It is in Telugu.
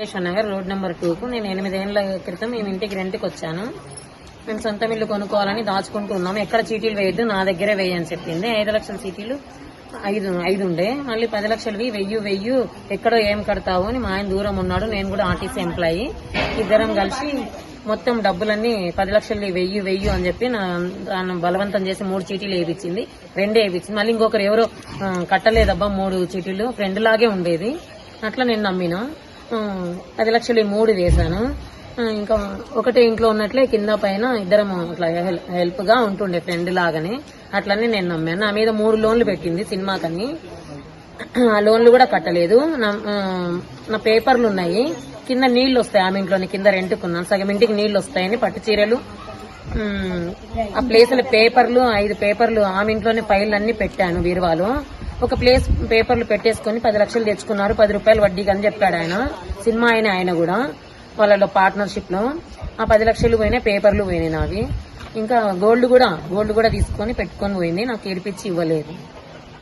వెంకటేశ్వర నగర్ రోడ్ నెంబర్ టూకు. నేను ఎనిమిదేళ్ళ క్రితం మేము ఇంటికి రెంట్కి వచ్చాను. మేము సొంత ఇల్లు కొనుక్కోవాలని దాచుకుంటూ ఉన్నాము ఎక్కడ చీటీలు వేయద్దు నా దగ్గరే వేయని చెప్పింది. ఐదు లక్షల చీటీలు ఐదు ఐదు ఉండే. మళ్ళీ పది లక్షలవి వెయ్యి వెయ్యి. ఎక్కడో ఏం కడతావు అని మా ఆయన దూరం ఉన్నాడు. నేను కూడా ఆర్టీసీ ఎంప్లాయీ. ఇద్దరం కలిసి మొత్తం డబ్బులన్నీ పది లక్షలు వెయ్యి వెయ్యి అని చెప్పి నా దాన్ని బలవంతం చేసి మూడు చీటీలు వేయించింది రెండే వేయించింది మళ్ళీ ఇంకొకరు ఎవరో కట్టలేదబ్బా మూడు చీటీలు. ఫ్రెండ్ లాగే ఉండేది. అట్లా నేను నమ్మినా. పది లక్షలు మూడు వేశాను ఇంకా ఒకటే ఇంట్లో ఉన్నట్లే కింద పైన ఇద్దరం అట్లా హెల్- హెల్ప్గా ఉంటుండే ఫ్రెండ్ లాగానే. అట్లనే నేను నమ్మాను. నా మీద మూడు లోన్లు పెట్టింది సినిమాకని. ఆ లోన్లు కూడా కట్టలేదు. నా నా పేపర్లు ఉన్నాయి. కింద నీళ్ళు వస్తాయి ఆమె ఇంట్లోని కింద రెంట్కున్నాను. సగం ఇంటికి నీళ్ళు వస్తాయని పట్టు చీరలు ఆ ప్లేసుల పేపర్లు ఐదు పేపర్లు ఆమె ఇంట్లోనే పైలు అన్ని పెట్టాను బీరువాలో. ఒక ప్లేస్ పేపర్లు పెట్టేసుకొని పది లక్షలు తెచ్చుకున్నారు. పది రూపాయలు వడ్డీకి అని చెప్పాడు ఆయన. సినిమా అయిన ఆయన కూడా వాళ్ళలో పార్ట్నర్షిప్లో. ఆ పది లక్షలు పోయినాయి పేపర్లు పోయినాయి నావి. ఇంకా గోల్డ్ కూడా గోల్డ్ కూడా తీసుకొని పెట్టుకొని పోయింది. నాకు ఏడిపించి ఇవ్వలేదు.